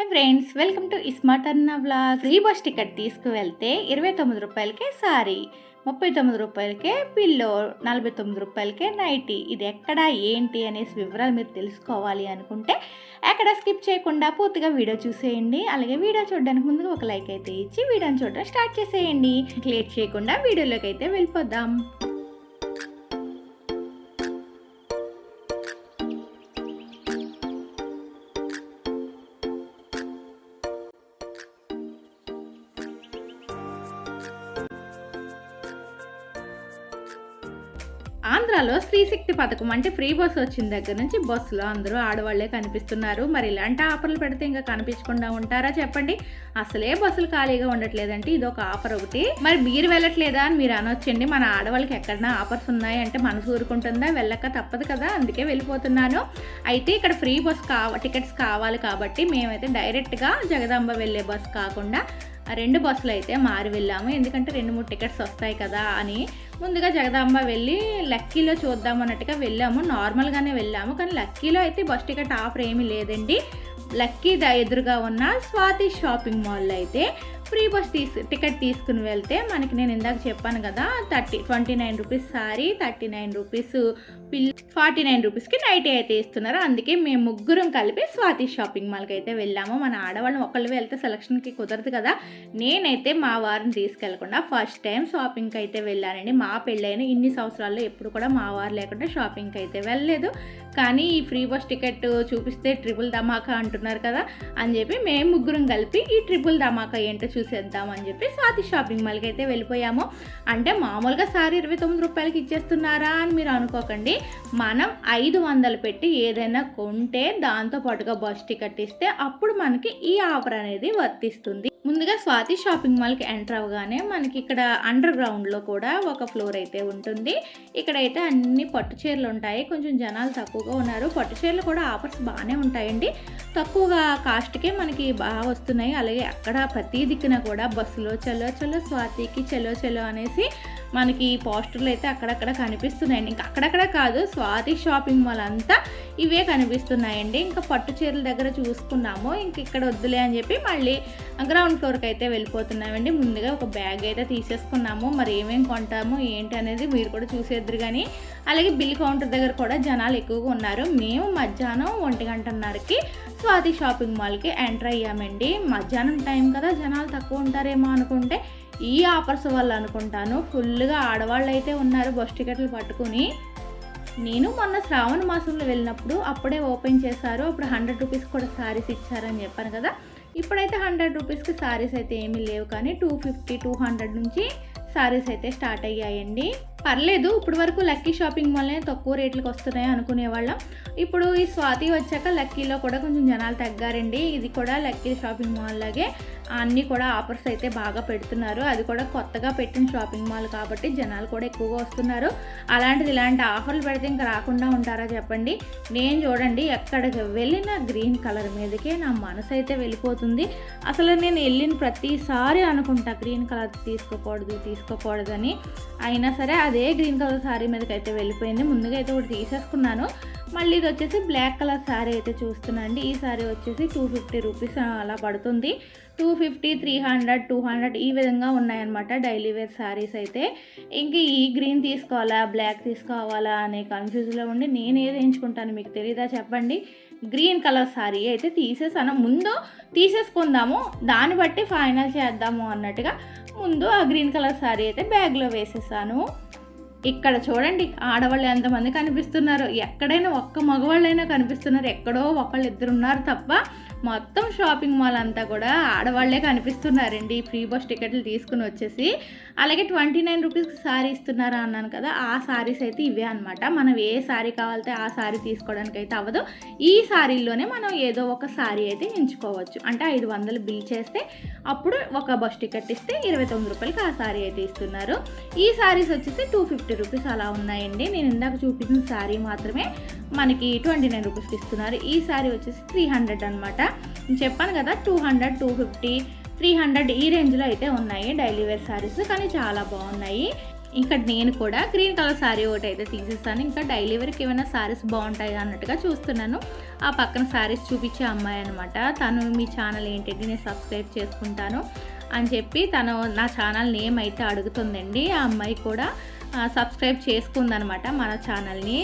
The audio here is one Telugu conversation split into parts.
Hi friends welcome to iSmart Anna vlog free bus ticket తీసుకువెళ్తే ఇరవై తొమ్మిది రూపాయలకే సారీ ముప్పై తొమ్మిది రూపాయలకే పిల్లో నలభై తొమ్మిది రూపాయలకే నైటీ ఇది ఎక్కడ ఏంటి అనేసి వివరాలు మీరు తెలుసుకోవాలి అనుకుంటే ఎక్కడ స్కిప్ చేయకుండా పూర్తిగా వీడియో చూసేయండి. అలాగే వీడియో చూడడానికి ముందుగా ఒక లైక్ అయితే ఇచ్చి వీడియోని చూడడం స్టార్ట్ చేసేయండి. క్లియర్ చేయకుండా వీడియోలోకి అయితే వెళ్ళిపోదాం. ఆంధ్రాలో స్త్రీశక్తి పథకం అంటే ఫ్రీ బస్సు వచ్చిన దగ్గర నుంచి బస్సులో అందరూ ఆడవాళ్ళే కనిపిస్తున్నారు. మరి ఇలాంటి ఆఫర్లు పెడితే ఇంకా కనిపించకుండా ఉంటారా చెప్పండి? అసలే బస్సులు ఖాళీగా ఉండట్లేదంటే ఇది ఒక ఆఫర్ ఒకటి. మరి మీరు వెళ్ళట్లేదా అని మీరు అనొచ్చండి. మన ఆడవాళ్ళకి ఎక్కడన్నా ఆఫర్స్ ఉన్నాయి అంటే మనసు ఊరుకుంటుందా? వెళ్ళక తప్పదు కదా. అందుకే వెళ్ళిపోతున్నాను. అయితే ఇక్కడ ఫ్రీ బస్ కావ టికెట్స్ కావాలి కాబట్టి మేమైతే డైరెక్ట్గా జగదాంబ వెళ్ళే బస్ కాకుండా రెండు బస్సులు అయితే మారి వెళ్ళాము. ఎందుకంటే రెండు మూడు టికెట్స్ వస్తాయి కదా అని ముందుగా జగదాంబ వెళ్ళి లక్కీలో చూద్దాం అన్నట్టుగా వెళ్ళాము. నార్మల్గానే వెళ్ళాము. కానీ లక్కీలో అయితే బస్ టికెట్ ఆఫర్ ఏమీ లేదండి. లక్కీ ద ఎదురుగా ఉన్న స్వాతి షాపింగ్ మాల్లో అయితే ఫ్రీ బస్ తీసు టికెట్ తీసుకుని వెళ్తే మనకి నేను ఇందాక చెప్పాను కదా thirty twenty nine rupees sorry thirty nine rupees పిల్ ఫార్టీ నైన్ రూపీస్కి నైటీ అయితే ఇస్తున్నారు. అందుకే మేము ముగ్గురం కలిపి స్వాతి షాపింగ్ మాల్కి అయితే వెళ్ళాము. మన ఆడవాళ్ళం ఒకళ్ళు వెళ్తే సెలక్షన్కి కుదరదు కదా. నేనైతే మా వారిని తీసుకెళ్ళకుండా ఫస్ట్ టైం షాపింగ్కి అయితే వెళ్ళానండి. మా పెళ్ళైన ఇన్ని సంవత్సరాల్లో ఎప్పుడు కూడా మా వారు లేకుండా షాపింగ్కి అయితే వెళ్ళలేదు. కానీ ఈ ఫ్రీ బస్ టికెట్ చూపిస్తే ట్రిపుల్ ధమాకా అంటున్నారు కదా అని చెప్పి మేము ముగ్గురం కలిపి ఈ ట్రిపుల్ ధమాకా ఏంటో చూసేద్దాం అని చెప్పి స్వాతి షాపింగ్ మాల్కి అయితే వెళ్ళిపోయాము. అంటే మామూలుగా సారీ ఇరవై తొమ్మిది రూపాయలకి ఇచ్చేస్తున్నారా అని మీరు అనుకోకండి. మనం ఐదు వందలు పెట్టి ఏదైనా కొంటే దాంతో పాటుగా బస్ టికెట్ ఇస్తే అప్పుడు మనకి ఈ ఆఫర్ అనేది వర్తిస్తుంది. ముందుగా స్వాతి షాపింగ్ మాల్కి ఎంటర్ అవ్వగానే మనకి ఇక్కడ అండర్ గ్రౌండ్లో కూడా ఒక ఫ్లోర్ అయితే ఉంటుంది. ఇక్కడైతే అన్ని పట్టు చీరలు ఉంటాయి. కొంచెం జనాలు తక్కువగా ఉన్నారు. పట్టు చీరలు కూడా ఆఫర్స్ బాగానే ఉంటాయండి. తక్కువగా కాస్ట్కే మనకి బాగా వస్తున్నాయి. అలాగే అక్కడ ప్రతి దిక్కున కూడా బస్సులో చలో చలో స్వాతికి చలో చలో అనేసి మనకి పోస్టర్లు అయితే అక్కడక్కడ కనిపిస్తున్నాయండి. ఇంకా అక్కడక్కడ కాదు స్వాతి షాపింగ్ మాల్ అంతా ఇవే కనిపిస్తున్నాయండి. ఇంకా పట్టు చీరల దగ్గర చూసుకున్నాము. ఇంక ఇక్కడ వద్దులే అని చెప్పి మళ్ళీ గ్రౌండ్ ఫ్లోర్కి అయితే వెళ్ళిపోతున్నామండి. ముందుగా ఒక బ్యాగ్ అయితే తీసేసుకున్నాము. మరి ఏమేమి కొంటాము ఏంటి అనేది మీరు కూడా చూసేద్దరు కానీ అలాగే బిల్ కౌంటర్ దగ్గర కూడా జనాలు ఎక్కువగా ఉన్నారు. మేము మధ్యాహ్నం ఒంటి గంటన్నరకి స్వాతి షాపింగ్ మాల్కి ఎంటర్ అయ్యామండి. మధ్యాహ్నం టైం కదా జనాలు తక్కువ ఉంటారేమో అనుకుంటే ఈ ఆఫర్స్ వల్ల అనుకుంటాను. ఫుల్గా ఆడవాళ్ళు అయితే ఉన్నారు బస్ టికెట్లు పట్టుకుని. నేను మొన్న శ్రావణ మాసంలో వెళ్ళినప్పుడు అప్పుడే ఓపెన్ చేశారు. అప్పుడు హండ్రెడ్ రూపీస్ కూడా శారీస్ ఇచ్చారని చెప్పాను కదా. ఇప్పుడైతే హండ్రెడ్ రూపీస్కి శారీస్ అయితే ఏమీ లేవు కానీ టూ ఫిఫ్టీ టూ హండ్రెడ్ నుంచి శారీస్ అయితే స్టార్ట్ అయ్యాయండి. పర్లేదు ఇప్పుడు వరకు లక్కీ షాపింగ్ మాల్నే తక్కువ రేట్లకు వస్తున్నాయి అనుకునేవాళ్ళం ఇప్పుడు ఈ స్వాతి వచ్చాక లక్కీలో కూడా కొంచెం జనాలు తగ్గారండి. ఇది కూడా లక్కీ షాపింగ్ మాల్ లాగే అన్నీ కూడా ఆఫర్స్ అయితే బాగా పెడుతున్నారు. అది కూడా కొత్తగా పెట్టిన షాపింగ్ మాల్ కాబట్టి జనాలు కూడా ఎక్కువగా వస్తున్నారు. అలాంటిది ఇలాంటి ఆఫర్లు పెడితే ఇంకా రాకుండా ఉంటారా చెప్పండి. నేను చూడండి ఎక్కడికి వెళ్ళిన గ్రీన్ కలర్ మీదకే నా మనసు అయితే వెళ్ళిపోతుంది. అసలు నేను వెళ్ళిన ప్రతిసారి అనుకుంటా గ్రీన్ కలర్ తీసుకోకూడదు తీసుకోకూడదని. అయినా సరే అదే గ్రీన్ కలర్ శారీ మీదకి అయితే వెళ్ళిపోయింది. ముందుగా అయితే ఒకటి తీసేసుకున్నాను. మళ్ళీ ఇది వచ్చేసి బ్లాక్ కలర్ శారీ అయితే చూస్తున్నాండి ఈ శారీ వచ్చేసి టూ ఫిఫ్టీ రూపీస్ అలా పడుతుంది. Two fifty three hundred two hundred ఈ విధంగా ఉన్నాయన్నమాట డైలీ వేర్ శారీస్ అయితే. ఇంక ఈ గ్రీన్ తీసుకోవాలా బ్లాక్ తీసుకోవాలా అనే కన్ఫ్యూజ్లో ఉండి నేను ఏది ఎంచుకుంటాను మీకు తెలీదా చెప్పండి. గ్రీన్ కలర్ శారీ అయితే తీసేసాను. ముందు తీసేసుకుందాము. దాన్ని బట్టి ఫైనల్ చేద్దాము అన్నట్టుగా ముందు ఆ గ్రీన్ కలర్ శారీ అయితే బ్యాగ్లో వేసేసాను. ఇక్కడ చూడండి ఆడవాళ్ళు ఎంతమంది కనిపిస్తున్నారు? ఎక్కడైనా ఒక్క మగవాళ్ళైనా కనిపిస్తున్నారు. ఎక్కడో ఒకళ్ళు ఇద్దరు ఉన్నారు తప్ప మొత్తం షాపింగ్ మాల్ అంతా కూడా ఆడవాళ్ళే కనిపిస్తున్నారండి. ఫ్రీ బస్ టికెట్లు తీసుకుని వచ్చేసి. అలాగే ట్వంటీ నైన్ రూపీస్కి శారీ ఇస్తున్నారా అన్నాను కదా ఆ శారీస్ అయితే ఇవే అనమాట మనం ఏ శారీ కావాలితే ఆ శారీ తీసుకోవడానికి అయితే అవ్వదు. ఈ శారీల్లోనే మనం ఏదో ఒక శారీ అయితే ఎంచుకోవచ్చు. అంటే ఐదు వందలు బిల్ చేస్తే అప్పుడు ఒక బస్ టికెట్ ఇస్తే ఇరవై తొమ్మిది రూపాయలకి ఆ శారీ అయితే ఇస్తున్నారు. ఈ శారీస్ వచ్చేసి టూ ఫిఫ్టీ ఫిఫ్టీ రూపీస్ అలా ఉన్నాయండి. నేను ఇందాక చూపించిన శారీ మాత్రమే మనకి ట్వంటీ నైన్ రూపీస్కి ఇస్తున్నారు. ఈ శారీ వచ్చేసి త్రీ హండ్రెడ్ అనమాట చెప్పాను కదా two hundred two fifty three hundred ఈ రేంజ్లో అయితే ఉన్నాయి డైలీ వేర్ శారీస్. కానీ చాలా బాగున్నాయి. ఇంకా నేను కూడా గ్రీన్ కలర్ శారీ ఒకటి అయితే తీసేస్తాను ఇంకా డైలీ వేర్కి ఏమైనా శారీస్ బాగుంటాయి అన్నట్టుగా చూస్తున్నాను. ఆ పక్కన శారీస్ చూపించే అమ్మాయి అనమాట తను మీ ఛానల్ ఏంటంటే నేను సబ్స్క్రైబ్ చేసుకుంటాను అని చెప్పి తను నా ఛానల్ నేమ్ అయితే అడుగుతుందండి. ఆ అమ్మాయి కూడా సబ్స్క్రైబ్ చేసుకుందనమాట మన ఛానల్ని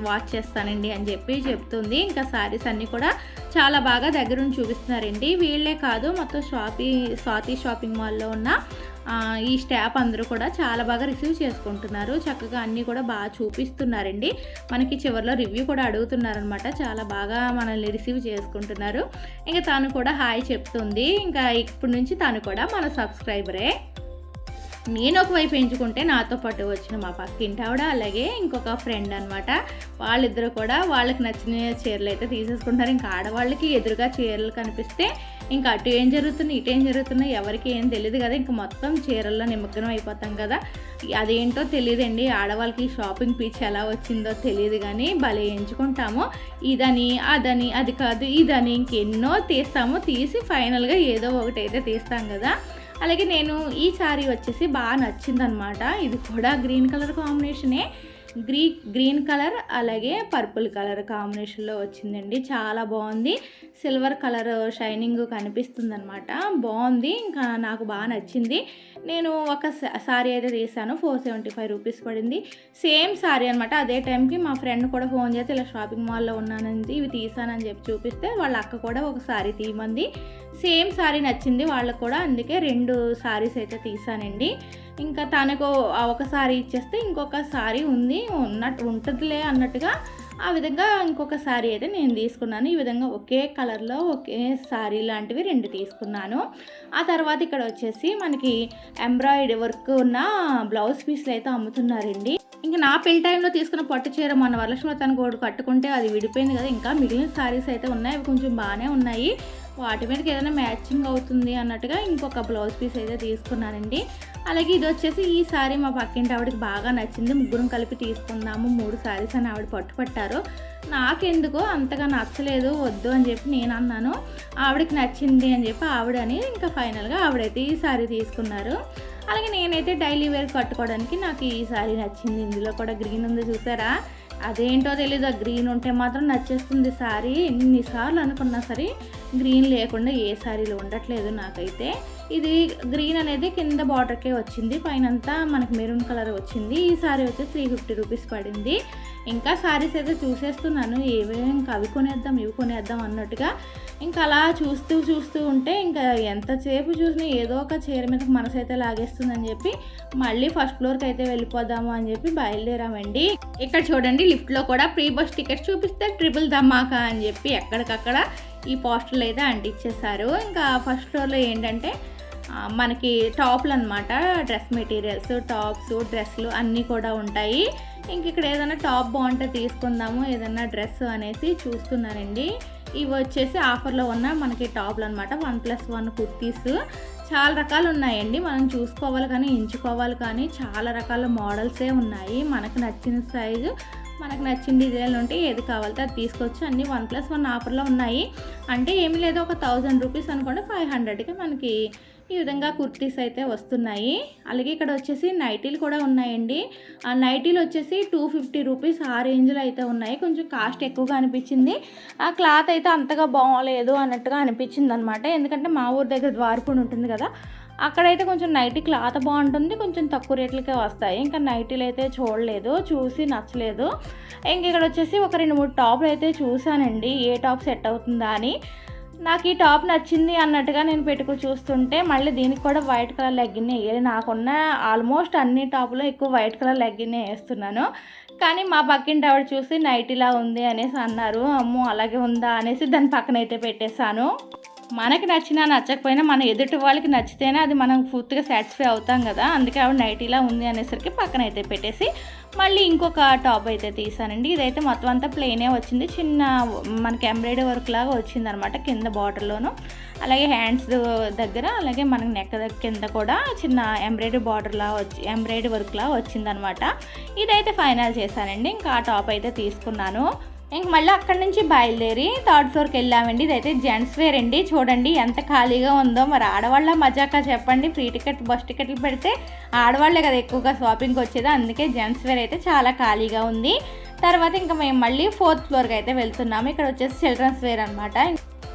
వాచ్ చేస్తానండి అని చెప్పి చెప్తుంది. ఇంకా శారీస్ అన్నీ కూడా చాలా బాగా దగ్గరుండి చూపిస్తున్నారండి. వీళ్ళే కాదు మొత్తం షాపీ స్వాతి షాపింగ్ మాల్లో ఉన్న ఈ స్టాప్ అందరూ కూడా చాలా బాగా రిసీవ్ చేసుకుంటున్నారు. చక్కగా అన్నీ కూడా బాగా చూపిస్తున్నారండి. మనకి చివరిలో రివ్యూ కూడా అడుగుతున్నారనమాట. చాలా బాగా మనల్ని రిసీవ్ చేసుకుంటున్నారు. ఇంకా తను కూడా హాయ్ చెప్తుంది. ఇంకా ఇప్పటి నుంచి తను కూడా మన సబ్స్క్రైబరే నేను ఒకవైపు ఎంచుకుంటే నాతో పాటు వచ్చిన మా పక్కింటి ఆవిడ అలాగే ఇంకొక ఫ్రెండ్ అనమాట వాళ్ళిద్దరు కూడా వాళ్ళకి నచ్చిన చీరలు అయితే తీసేసుకుంటారు. ఇంకా ఆడవాళ్ళకి ఎదురుగా చీరలు కనిపిస్తే ఇంకా అటు ఏం జరుగుతుంది ఇటు ఏం జరుగుతుందో ఎవరికి ఏం తెలియదు కదా. ఇంకా మొత్తం చీరల్లో నిమగ్నం అయిపోతాం కదా. అదేంటో తెలియదండి ఆడవాళ్ళకి షాపింగ్ పీచ్ ఎలా వచ్చిందో తెలియదు కానీ భలే ఎంచుకుంటాము. ఇదని అదని అది కాదు ఇదని ఇంకెన్నో తీస్తాము. తీసి ఫైనల్గా ఏదో ఒకటి అయితే తీస్తాం కదా. అలాగే నేను ఈ శారీ వచ్చేసి బాగా నచ్చిందనమాట ఇది కూడా గ్రీన్ కలర్ కాంబినేషనే గ్రీ గ్రీన్ కలర్ అలాగే పర్పుల్ కలర్ కాంబినేషన్లో వచ్చిందండి. చాలా బాగుంది. సిల్వర్ కలర్ షైనింగ్ కనిపిస్తుంది అనమాట బాగుంది. ఇంకా నాకు బాగా నచ్చింది. నేను ఒక సారీ అయితే తీసాను. ఫోర్ సెవెంటీ ఫైవ్ రూపీస్ పడింది. సేమ్ సారీ అనమాట అదే టైంకి మా ఫ్రెండ్ కూడా ఫోన్ చేస్తే ఇలా షాపింగ్ మాల్లో ఉన్నానంది ఇవి తీసానని చెప్పి చూపిస్తే వాళ్ళ అక్క కూడా ఒక సారీ తీయమంది. సేమ్ సారీ నచ్చింది వాళ్ళకు కూడా అందుకే రెండు సారీస్ అయితే తీసానండి. ఇంకా తనకు ఒక సారీ ఇచ్చేస్తే ఇంకొక సారీ ఉంది ఉన్నట్టు ఉంటుందిలే అన్నట్టుగా ఆ విధంగా ఇంకొక సారీ అయితే నేను తీసుకున్నాను. ఈ విధంగా ఒకే కలర్లో ఒకే సారీ లాంటివి రెండు తీసుకున్నాను. ఆ తర్వాత ఇక్కడ వచ్చేసి మనకి ఎంబ్రాయిడరీ వర్క్ ఉన్న బ్లౌజ్ పీస్లు అయితే అమ్ముతున్నారండి. ఇంకా నా పెళ్ళి టైంలో తీసుకున్న పట్టు చీర మన వరలక్ష్మి తన గోడు కట్టుకుంటే అది విడిపోయింది కదా ఇంకా మిగిలిన సారీస్ అయితే ఉన్నాయి అవి కొంచెం బాగానే ఉన్నాయి. వాటి మీదకి ఏదైనా మ్యాచింగ్ అవుతుంది అన్నట్టుగా ఇంకొక బ్లౌజ్ పీస్ అయితే తీసుకున్నానండి. అలాగే ఇది వచ్చేసి ఈ సారీ మా పక్కింటి ఆవిడకి బాగా నచ్చింది. ముగ్గురం కలిపి తీసుకుందాము. మూడు సారీస్ అని ఆవిడ పట్టుపట్టారు. నాకెందుకో అంతగా నచ్చలేదు వద్దు అని చెప్పి నేను అన్నాను. ఆవిడకి నచ్చింది అని చెప్పి ఆవిడని ఇంకా ఫైనల్గా ఆవిడైతే ఈ సారీ తీసుకున్నారు. అలాగే నేనైతే డైలీ వేర్ కట్టుకోవడానికి నాకు ఈ సారీ నచ్చింది. ఇందులో కూడా గ్రీన్ ఉంది చూసారా? అదేంటో తెలీదు. ఆ గ్రీన్ ఉంటే మాత్రం నచ్చేస్తుంది సారీ ఎన్నిసార్లు అనుకున్నా సరే గ్రీన్ లేకుండా ఏ శారీలు ఉండట్లేదు నాకైతే. ఇది గ్రీన్ అనేది కింద బార్డర్కే వచ్చింది. పైనంతా మనకి మెరూన్ కలర్ వచ్చింది. ఈ సారీ వచ్చి త్రీ ఫిఫ్టీ రూపీస్ పడింది. ఇంకా శారీస్ అయితే చూసేస్తున్నాను. ఏమేమి ఇంకా అవి కొనేద్దాం ఇవి కొనేద్దాం అన్నట్టుగా. ఇంకా అలా చూస్తూ చూస్తూ ఉంటే ఇంకా ఎంతసేపు చూసినా ఏదో ఒక చీర మీద మనసు అయితే లాగేస్తుందని చెప్పి మళ్ళీ ఫస్ట్ ఫ్లోర్కి అయితే వెళ్ళిపోదాము అని చెప్పి బయలుదేరామండి. ఇక్కడ చూడండి లిఫ్ట్లో కూడా ప్రీ బస్ టికెట్ చూపిస్తే ట్రిపుల్ ధమాకా అని చెప్పి ఎక్కడికక్కడ ఈ పోస్టర్లు అయితే అంటించేశారు ఇంకా ఫస్ట్ ఫ్లోర్లో ఏంటంటే మనకి టాప్లు అనమాట డ్రెస్ మెటీరియల్స్ టాప్స్ డ్రెస్లు అన్నీ కూడా ఉంటాయి. ఇంక ఇక్కడ ఏదైనా టాప్ బాగుంటే తీసుకుందాము ఏదైనా డ్రెస్ అనేసి చూస్తున్నానండి ఇవి వచ్చేసి ఆఫర్లో ఉన్న మనకి టాప్లు అనమాట వన్ ప్లస్ వన్ కుర్తీస్. చాలా రకాలు ఉన్నాయండి. మనం చూసుకోవాలి కానీ ఎంచుకోవాలి కానీ చాలా రకాల మోడల్సే ఉన్నాయి. మనకు నచ్చిన సైజు మనకు నచ్చిన డిజైన్లు ఉంటే ఏది కావాలితే అది తీసుకోవచ్చు. అన్ని వన్ ప్లస్ వన్ ఆఫర్లో ఉన్నాయి. అంటే ఏమీ లేదు ఒక థౌజండ్ రూపీస్ అనుకోండి ఫైవ్ హండ్రెడ్కి మనకి ఈ విధంగా కుర్తీస్ అయితే వస్తున్నాయి. అలాగే ఇక్కడ వచ్చేసి నైటీలు కూడా ఉన్నాయండి. ఆ నైటీలు వచ్చేసి టూ ఫిఫ్టీ రూపీస్ ఆ రేంజ్లో అయితే ఉన్నాయి. కొంచెం కాస్ట్ ఎక్కువగా అనిపించింది. ఆ క్లాత్ అయితే అంతగా బాగోలేదు అన్నట్టుగా అనిపించింది అనమాట ఎందుకంటే మా ఊరి దగ్గర ద్వారపూడి ఉంటుంది కదా అక్కడైతే కొంచెం నైటీ క్లాత్ బాగుంటుంది కొంచెం తక్కువ రేట్లకే వస్తాయి. ఇంకా నైటీలు అయితే చూడలేదు చూసి నచ్చలేదు. ఇంక ఇక్కడ వచ్చేసి ఒక రెండు మూడు టాప్లు అయితే చూశానండి. ఏ టాప్ సెట్ అవుతుందా అని. నాకు ఈ టాప్ నచ్చింది అన్నట్టుగా నేను పెట్టుకు చూస్తుంటే మళ్ళీ దీనికి కూడా వైట్ కలర్ లెగ్గిన్ వేయాలి. నాకున్న ఆల్మోస్ట్ అన్ని టాప్లో ఎక్కువ వైట్ కలర్ లెగ్గిన్ వేస్తున్నాను. కానీ మా పక్కింటి ఆవిడ చూసి నైటీలా ఉంది అనేసి అన్నారు. అమ్మో అలాగే ఉందా అనేసి దాని పక్కన అయితే పెట్టేశాను. మనకి నచ్చినా నచ్చకపోయినా మన ఎదుటి వాళ్ళకి నచ్చితేనే అది మనం పూర్తిగా సాటిస్ఫై అవుతాం కదా. అందుకే ఆవిడ నైటీలా ఉంది అనేసరికి పక్కన అయితే పెట్టేసి మళ్ళీ ఇంకొక టాప్ అయితే తీసానండి. ఇదైతే మొత్తం అంతా ప్లెయినే వచ్చింది. చిన్న మనకి ఎంబ్రాయిడరీ వర్క్ లాగా వచ్చింది అనమాట కింద బార్డర్లోను అలాగే హ్యాండ్స్ దగ్గర అలాగే మనకి నెక్ దగ్గర కింద కూడా చిన్న ఎంబ్రాయిడరీ బార్డర్లా వచ్చి ఎంబ్రాయిడరీ వర్క్ లా వచ్చిందనమాట. ఇదైతే ఫైనల్ చేశానండి. ఇంకా ఆ టాప్ అయితే తీసుకున్నాను. ఇంక మళ్ళీ అక్కడి నుంచి బయలుదేరి థర్డ్ ఫ్లోర్కి వెళ్ళామండి. ఇదైతే జెంట్స్ వేర్ అండి. చూడండి ఎంత ఖాళీగా ఉందో. మరి ఆడవాళ్ళ మజాకా చెప్పండి. ఫ్రీ టికెట్ బస్ టికెట్లు పెడితే ఆడవాళ్ళే కదా ఎక్కువగా షాపింగ్కి వచ్చేది. అందుకే జెంట్స్ వేర్ అయితే చాలా ఖాళీగా ఉంది. తర్వాత ఇంకా మేము మళ్ళీ ఫోర్త్ ఫ్లోర్కి అయితే వెళ్తున్నాము. ఇక్కడ వచ్చేసి చిల్డ్రన్స్ వేర్ అనమాట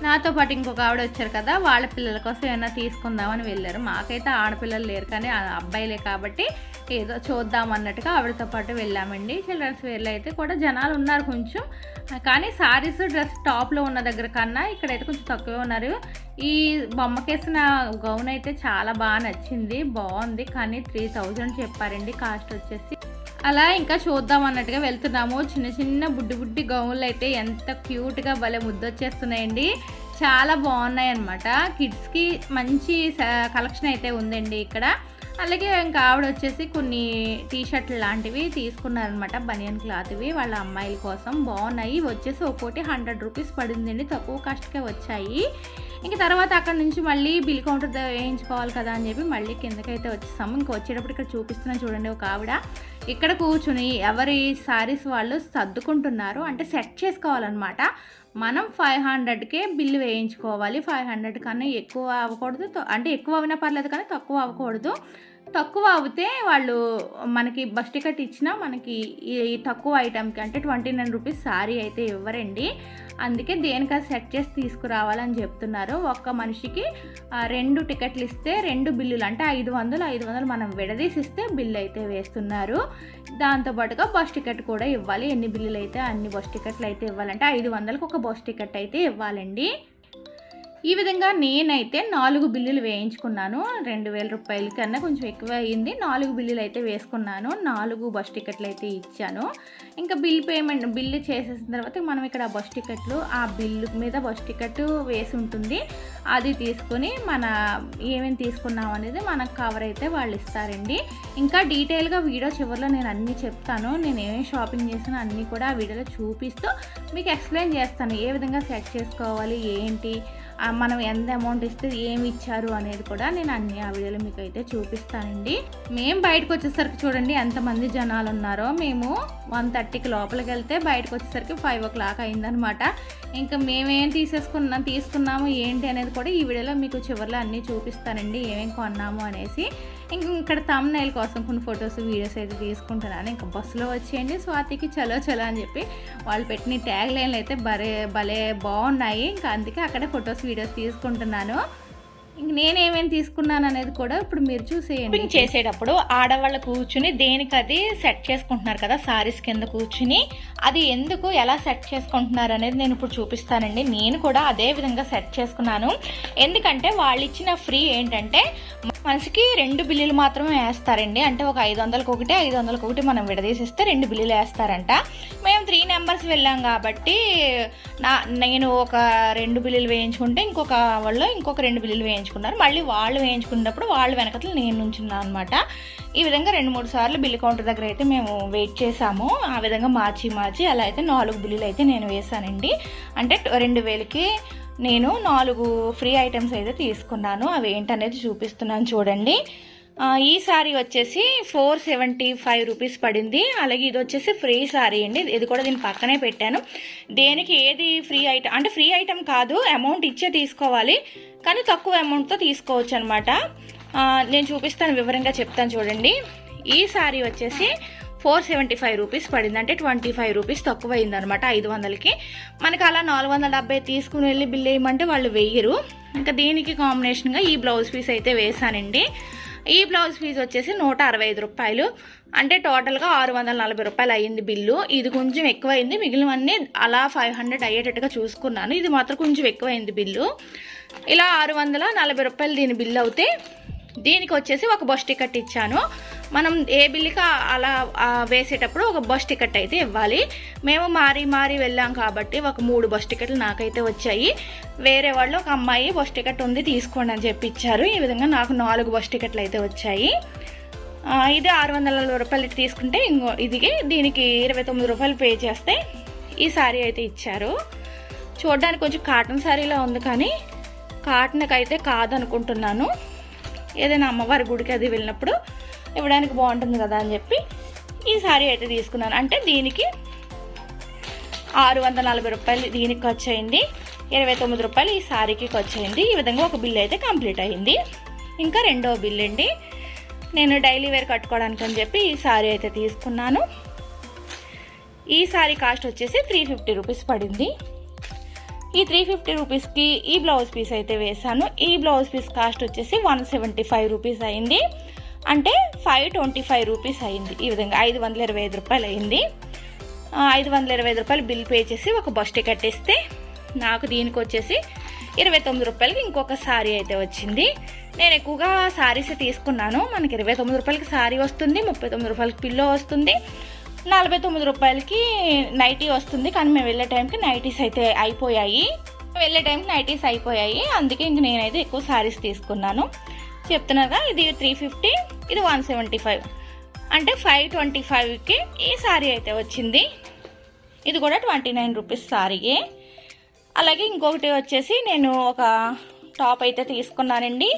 నాతో పాటు ఇంకొక ఆవిడ వచ్చారు కదా వాళ్ళ పిల్లల కోసం ఏమైనా తీసుకుందామని వెళ్ళారు. మాకైతే ఆడపిల్లలు లేరు కానీ ఆ అబ్బాయిలే కాబట్టి ఏదో చూద్దాం అన్నట్టుగా ఆవిడతో పాటు వెళ్ళామండి. చిల్డ్రన్స్ వేర్లో అయితే కూడా జనాలు ఉన్నారు కొంచెం. కానీ సారీస్ డ్రెస్ టాప్లో ఉన్న దగ్గర కన్నా ఇక్కడైతే కొంచెం తక్కువే ఉన్నారు. ఈ బొమ్మకేసిన గౌన్ అయితే చాలా బాగా నచ్చింది బాగుంది. కానీ త్రీ థౌజండ్ చెప్పారండి కాస్ట్ వచ్చేసి. అలా ఇంకా చూద్దాం అన్నట్టుగా వెళ్తున్నాము. చిన్న చిన్న బుడ్డి బుడ్డి గౌన్లు అయితే ఎంత క్యూట్గా భలే ముద్దొచ్చేస్తున్నాయండి. చాలా బాగున్నాయి అనమాట కిడ్స్కి మంచి కలెక్షన్ అయితే ఉందండి ఇక్కడ. అలాగే ఇంకా ఆవిడ వచ్చేసి కొన్ని టీ షర్ట్లు లాంటివి తీసుకున్నారనమాట బనియన్ క్లాత్వి. వాళ్ళ అమ్మాయిల కోసం బాగున్నాయి వచ్చేసి ఒక్కోటి హండ్రెడ్ రూపీస్ పడిందండి. తక్కువ కాస్ట్కే వచ్చాయి. ఇంక తర్వాత అక్కడ నుంచి మళ్ళీ బిల్ కౌంటర్ వేయించుకోవాలి కదా అని చెప్పి మళ్ళీ కిందకైతే వచ్చేసాము. ఇంకా వచ్చేటప్పుడు ఇక్కడ చూపిస్తున్నాను చూడండి ఒక ఆవిడ. ఇక్కడ కూర్చుని ఎవరి సారీస్ వాళ్ళు సర్దుకుంటున్నారు అంటే సెట్ చేసుకోవాలన్నమాట. మనం ఫైవ్ హండ్రెడ్కే బిల్లు వేయించుకోవాలి. ఫైవ్ హండ్రెడ్ కన్నా ఎక్కువ అవ్వకూడదు. అంటే ఎక్కువ అవినా పర్లేదు కానీ తక్కువ అవ్వకూడదు. తక్కువ అవుతే వాళ్ళు మనకి బస్ టికెట్ ఇచ్చినా మనకి ఈ తక్కువ ఐటమ్కి అంటే ట్వంటీ నైన్ రూపీస్ శారీ అయితే ఇవ్వరండి. అందుకే దేనికా సెట్ చేసి తీసుకురావాలని చెప్తున్నారు. ఒక్క మనిషికి రెండు టికెట్లు ఇస్తే రెండు బిల్లులు అంటే ఐదు వందలు ఐదు వందలు మనం విడదీసి ఇస్తే బిల్లు అయితే వేస్తున్నారు. దాంతోపాటుగా బస్ టికెట్ కూడా ఇవ్వాలి. ఎన్ని బిల్లులు అయితే అన్ని బస్ టికెట్లు అయితే ఇవ్వాలంటే ఐదు వందలకు ఒక బస్ టికెట్ అయితే ఇవ్వాలండి. ఈ విధంగా నేనైతే నాలుగు బిల్లులు వేయించుకున్నాను. రెండు వేల రూపాయల కన్నా కొంచెం ఎక్కువ అయ్యింది. నాలుగు బిల్లులు అయితే వేసుకున్నాను. నాలుగు బస్ టికెట్లు అయితే ఇచ్చాను. ఇంకా బిల్ పేమెంట్ బిల్లు చేసేసిన తర్వాత మనం ఇక్కడ బస్ టికెట్లు ఆ బిల్లు మీద బస్ టికెట్ వేసి ఉంటుంది. అది తీసుకొని మన ఏమేమి తీసుకున్నాం అనేది మనకు కవర్ అయితే వాళ్ళు ఇస్తారండి. ఇంకా డీటెయిల్గా వీడియో చివరిలో నేను అన్నీ చెప్తాను. నేను ఏమేమి షాపింగ్ చేసినా అన్నీ కూడా ఆ వీడియోలో చూపిస్తూ మీకు ఎక్స్ప్లెయిన్ చేస్తాను. ఏ విధంగా సెట్ చేసుకోవాలి ఏంటి మనం ఎంత అమౌంట్ ఇస్తే ఏమి ఇచ్చారు అనేది కూడా నేను అన్ని ఆ వీడియోలో మీకు అయితే చూపిస్తానండి. మేము బయటకు వచ్చేసరికి చూడండి ఎంతమంది జనాలు ఉన్నారో. మేము వన్ థర్టీకి లోపలికి వెళ్తే బయటకు వచ్చేసరికి ఫైవ్ ఓ క్లాక్ అయిందనమాట. ఇంకా మేమేం తీసేసుకున్నాం తీసుకున్నాము ఏంటి అనేది కూడా ఈ వీడియోలో మీకు చివరిలో అన్నీ చూపిస్తానండి ఏమేం కొన్నాము అనేసి. ఇంక ఇక్కడ తమ్నైల్ కోసం కొన్ని ఫొటోస్ వీడియోస్ అయితే తీసుకుంటున్నాను ఇంకా బస్సులో వచ్చేయండి. స్వాతికి చలో చలో అని చెప్పి వాళ్ళు పెట్టిన ట్యాగ్ లైన్లు అయితే భలే భలే బాగున్నాయి. ఇంకా అందుకే అక్కడే ఫొటోస్ వీడియోస్ తీసుకుంటున్నాను. ఇంక నేనేమేమి తీసుకున్నాను అనేది కూడా ఇప్పుడు మీరు చూసేయండి. చేసేటప్పుడు ఆడవాళ్ళు కూర్చుని దేనికి అది సెట్ చేసుకుంటున్నారు కదా సారీస్ కింద కూర్చుని అది ఎందుకు ఎలా సెట్ చేసుకుంటున్నారు అనేది నేను ఇప్పుడు చూపిస్తానండి. నేను కూడా అదే విధంగా సెట్ చేసుకున్నాను. ఎందుకంటే వాళ్ళు ఇచ్చిన ఫ్రీ ఏంటంటే మనిషికి రెండు బిల్లులు మాత్రమే వేస్తారండి. అంటే ఒక ఐదు వందలకి ఒకటి ఐదు వందలకి ఒకటి మనం విడదీసిస్తే రెండు బిల్లులు వేస్తారంట. మేము త్రీ నెంబర్స్ వెళ్ళాం కాబట్టి నా నేను ఒక రెండు బిల్లులు వేయించుకుంటే ఇంకొక వాళ్ళు ఇంకొక రెండు బిల్లులు వేయించుకున్నారు. మళ్ళీ వాళ్ళు వేయించుకున్నప్పుడు వాళ్ళు వెనకతలు నేను నుంచున్నాను అనమాట ఈ విధంగా రెండు మూడు సార్లు బిల్లు కౌంటర్ దగ్గర అయితే మేము వెయిట్ చేసాము ఆ విధంగా మార్చి మార్చి అలా అయితే నాలుగు బిల్లులు అయితే నేను వేశానండి. అంటే రెండు వేలకి నేను నాలుగు ఫ్రీ ఐటమ్స్ అయితే తీసుకున్నాను. అవి ఏంటనేది చూపిస్తున్నాను చూడండి. ఈ సారీ వచ్చేసి ఫోర్ సెవెంటీ ఫైవ్ రూపీస్ పడింది. అలాగే ఇది వచ్చేసి ఫ్రీ సారీ అండి. ఇది కూడా దీని పక్కనే పెట్టాను. దేనికి ఏది ఫ్రీ ఐటమ్ అంటే ఫ్రీ ఐటమ్ కాదు అమౌంట్ ఇచ్చే తీసుకోవాలి. కానీ తక్కువ అమౌంట్తో తీసుకోవచ్చు అనమాట నేను చూపిస్తాను వివరంగా చెప్తాను చూడండి. ఈ సారీ వచ్చేసి ఫోర్ సెవెంటీ ఫైవ్ రూపీస్ పడింది. అంటే ట్వంటీ ఫైవ్ రూపీస్ తక్కువ అయింది అనమాట ఐదు వందలకి. మనకి అలా నాలుగు వందల డెబ్బై తీసుకుని వెళ్ళి బిల్ వేయమంటే వాళ్ళు వెయ్యరు ఇంకా దీనికి కాంబినేషన్గా ఈ బ్లౌజ్ పీస్ అయితే వేసానండి ఈ బ్లౌజ్ ఫీజు వచ్చేసి నూట అరవై ఐదు రూపాయలు. అంటే టోటల్గా ఆరు వందల నలభై రూపాయలు అయ్యింది బిల్లు. ఇది కొంచెం ఎక్కువైంది. మిగిలినవన్నీ అలా ఫైవ్ హండ్రెడ్ అయ్యేటట్టుగా చూసుకున్నాను. ఇది మాత్రం కొంచెం ఎక్కువైంది బిల్లు. ఇలా ఆరు వందల నలభై రూపాయలు దీని బిల్లు అవుతే దీనికి వచ్చేసి ఒక బస్ టికెట్ ఇచ్చాను. మనం ఏ బిల్లుకి అలా వేసేటప్పుడు ఒక బస్ టికెట్ అయితే ఇవ్వాలి. మేము మారి మారి వెళ్ళాం కాబట్టి ఒక మూడు బస్ టికెట్లు నాకైతే వచ్చాయి. వేరే వాళ్ళు ఒక అమ్మాయి బస్ టికెట్ ఉంది తీసుకోండి అని చెప్పి ఇచ్చారు ఈ విధంగా నాకు నాలుగు బస్ టికెట్లు అయితే వచ్చాయి. ఇది ఆరు వందల నలభై రూపాయలు తీసుకుంటే ఇంకో ఇది దీనికి ఇరవై తొమ్మిది రూపాయలు పే చేస్తే ఈ శారీ అయితే ఇచ్చారు. చూడడానికి కొంచెం కాటన్ శారీలా ఉంది కానీ కాటన్కి అయితే కాదనుకుంటున్నాను. ఏదైనా అమ్మవారి గుడికి అది వెళ్ళినప్పుడు ఇవ్వడానికి బాగుంటుంది కదా అని చెప్పి ఈ శారీ అయితే తీసుకున్నాను. అంటే దీనికి ఆరు వందల నలభై రూపాయలు దీనికి ఖర్చు అయింది ఇరవై తొమ్మిది రూపాయలు ఈ శారీకి ఖర్చు అయింది ఈ విధంగా ఒక బిల్ అయితే కంప్లీట్ అయింది. ఇంకా రెండో బిల్ అండి. నేను డైలీ వేర్ కట్టుకోవడానికి అని చెప్పి ఈ శారీ అయితే తీసుకున్నాను. ఈ శారీ కాస్ట్ వచ్చేసి త్రీ ఫిఫ్టీ రూపీస్ పడింది. ఈ త్రీ ఫిఫ్టీ రూపీస్కి ఈ బ్లౌజ్ పీస్ అయితే వేశాను. ఈ బ్లౌజ్ పీస్ కాస్ట్ వచ్చేసి వన్ సెవెంటీ ఫైవ్ రూపీస్ అయింది. అంటే ఫైవ్ ట్వంటీ ఫైవ్ రూపీస్ అయింది ఈ విధంగా. ఐదు వందల ఇరవై ఐదు రూపాయలు అయింది. ఐదు వందల ఇరవై ఐదు రూపాయలు బిల్ పే చేసి ఒక బస్ టికెట్ ఇస్తే నాకు దీనికి వచ్చేసి ఇరవై తొమ్మిది రూపాయలకి ఇంకొక శారీ అయితే వచ్చింది. నేను ఎక్కువగా శారీస్ తీసుకున్నాను. మనకి ఇరవై తొమ్మిది రూపాయలకి శారీ వస్తుంది ముప్పై తొమ్మిది రూపాయలకి పిల్లో వస్తుంది నలభై తొమ్మిది రూపాయలకి నైటీ వస్తుంది. కానీ మేము వెళ్ళే టైంకి నైటీస్ అయితే అయిపోయాయి. వెళ్ళే టైంకి నైటీస్ అయిపోయాయి. అందుకే ఇంక నేనైతే ఎక్కువ శారీస్ తీసుకున్నాను. చెప్తున్నాగా ఇది త్రీ ఫిఫ్టీ ఇది వన్ సెవెంటీ ఫైవ్ అంటే ఫైవ్ ట్వంటీ ఫైవ్కి ఈ శారీ అయితే వచ్చింది. ఇది కూడా ట్వంటీ నైన్ రూపీస్ శారీయే అలాగే ఇంకొకటి వచ్చేసి నేను ఒక టాప్ అయితే తీసుకున్నానండి.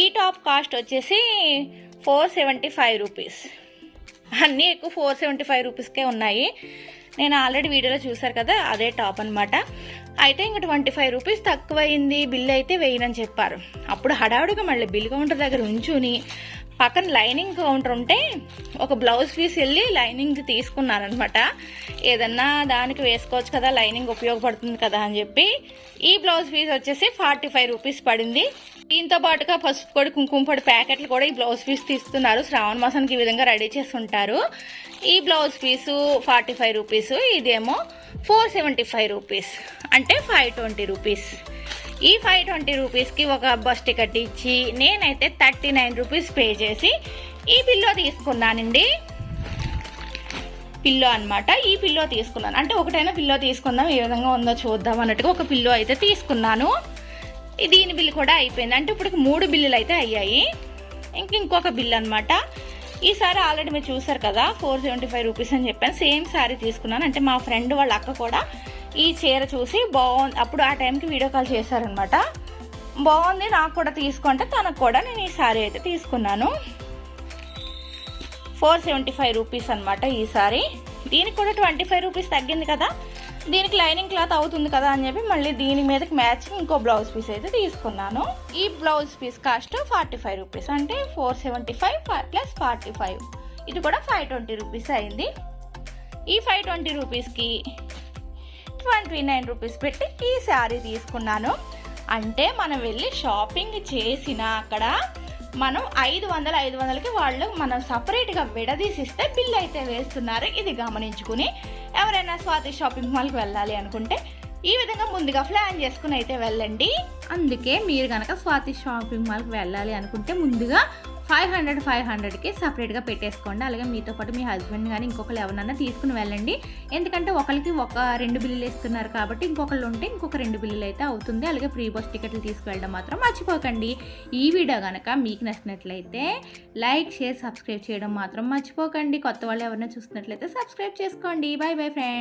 ఈ టాప్ కాస్ట్ వచ్చేసి ఫోర్ సెవెంటీ ఫైవ్ రూపీస్ అన్నీ ఎక్కువ ఫోర్ సెవెంటీ ఫైవ్ రూపీస్కే ఉన్నాయి. నేను ఆల్రెడీ వీడియోలో చూసారు కదా అదే టాప్ అనమాట అయితే ఇంక ట్వంటీ ఫైవ్ రూపీస్ తక్కువైంది బిల్ అయితే వేయనని చెప్పారు. అప్పుడు హడావుడిగా మళ్ళీ బిల్ కౌంటర్ దగ్గర ఉంచుని పక్కన లైనింగ్ కౌంటర్ ఉంటే ఒక బ్లౌజ్ పీస్ వెళ్ళి లైనింగ్ తీసుకున్నానమాట ఏదన్నా దానికి వేసుకోవచ్చు కదా లైనింగ్ ఉపయోగపడుతుంది కదా అని చెప్పి. ఈ బ్లౌజ్ పీస్ వచ్చేసి ఫార్టీ ఫైవ్ రూపీస్ పడింది. దీంతో పాటుగా పసుపు పొడి కుంకుమ పొడి ప్యాకెట్లు కూడా ఈ బ్లౌజ్ పీస్ తీస్తున్నారు. శ్రావణ మాసానికి ఈ విధంగా రెడీ చేసి ఉంటారు ఈ blouse piece forty five rupees ఇదేమో ఫోర్ సెవెంటీ ఫైవ్ రూపీస్ అంటే ఫైవ్ ట్వంటీ రూపీస్. ఈ ఫైవ్ ట్వంటీ రూపీస్కి ఒక బస్ టికెట్ ఇచ్చి నేనైతే థర్టీ నైన్ రూపీస్ పే చేసి ఈ పిల్లో తీసుకున్నానండి. పిల్లో అనమాట ఈ పిల్లో తీసుకున్నాను. అంటే ఒకటైనా పిల్లో తీసుకుందాం ఏ విధంగా ఉందో చూద్దాం అన్నట్టుగా ఒక పిల్లో అయితే తీసుకున్నాను. దీని బిల్లు కూడా అయిపోయింది. అంటే ఇప్పుడు మూడు బిల్లులు అయితే అయ్యాయి. ఇంక ఇంకొక బిల్ అనమాట ఈసారి ఆల్రెడీ మీరు చూసారు కదా ఫోర్ సెవెంటీ ఫైవ్ రూపీస్ అని చెప్పాను. సేమ్ సారీ తీసుకున్నాను. అంటే మా ఫ్రెండ్ వాళ్ళ అక్క కూడా ఈ చీర చూసి బాగుంది అప్పుడు ఆ టైంకి వీడియో కాల్ చేశారనమాట బాగుంది నాకు కూడా తీసుకుంటే తనకు కూడా నేను ఈ శారీ అయితే తీసుకున్నాను. ఫోర్ సెవెంటీ ఫైవ్ రూపీస్ అనమాట ఈ సారీ దీనికి కూడా ట్వంటీ ఫైవ్ రూపీస్ తగ్గింది కదా. దీనికి లైనింగ్ క్లాత్ అవుతుంది కదా అని చెప్పి మళ్ళీ దీని మీదకి మ్యాచింగ్ ఇంకో బ్లౌజ్ పీస్ అయితే తీసుకున్నాను. ఈ blouse piece cost forty five rupees అంటే four seventy five plus forty five ఇది కూడా ఫైవ్ ట్వంటీ రూపీస్ అయింది. ఈ ఫైవ్ ట్వంటీ రూపీస్కి ట్వంటీ నైన్ రూపీస్ పెట్టి ఈ శారీ తీసుకున్నాను. అంటే మనం వెళ్ళి షాపింగ్ చేసిన అక్కడ మనం ఐదు వందల ఐదు వందలకి వాళ్ళు మనం సపరేట్గా విడదీసిస్తే బిల్ అయితే వేస్తున్నారు. ఇది గమనించుకుని ఎవరైనా స్వాతి షాపింగ్ మాల్కి వెళ్ళాలి అనుకుంటే ఈ విధంగా ముందుగా ప్లాన్ చేసుకుని అయితే వెళ్ళండి. అందుకే మీరు కనుక స్వాతి షాపింగ్ మాల్కి వెళ్ళాలి అనుకుంటే ముందుగా ఫైవ్ హండ్రెడ్ ఫైవ్ హండ్రెడ్కి సపరేట్గా పెట్టేసుకోండి. అలాగే మీతో పాటు మీ హస్బెండ్ కానీ ఇంకొకరు ఎవరన్నా తీసుకుని వెళ్ళండి. ఎందుకంటే ఒకరికి ఒక రెండు బిల్లులు ఇస్తున్నారు కాబట్టి ఇంకొకళ్ళు ఉంటే ఇంకొక రెండు బిల్లులు అయితే అవుతుంది. అలాగే ఫ్రీ బస్ టికెట్లు తీసుకువెళ్ళడం మాత్రం మర్చిపోకండి. ఈ వీడియో కనుక మీకు నచ్చినట్లయితే లైక్ షేర్ సబ్స్క్రైబ్ చేయడం మాత్రం మర్చిపోకండి. కొత్త వాళ్ళు ఎవరైనా చూస్తున్నట్లయితే సబ్స్క్రైబ్ చేసుకోండి. Bye bye friend.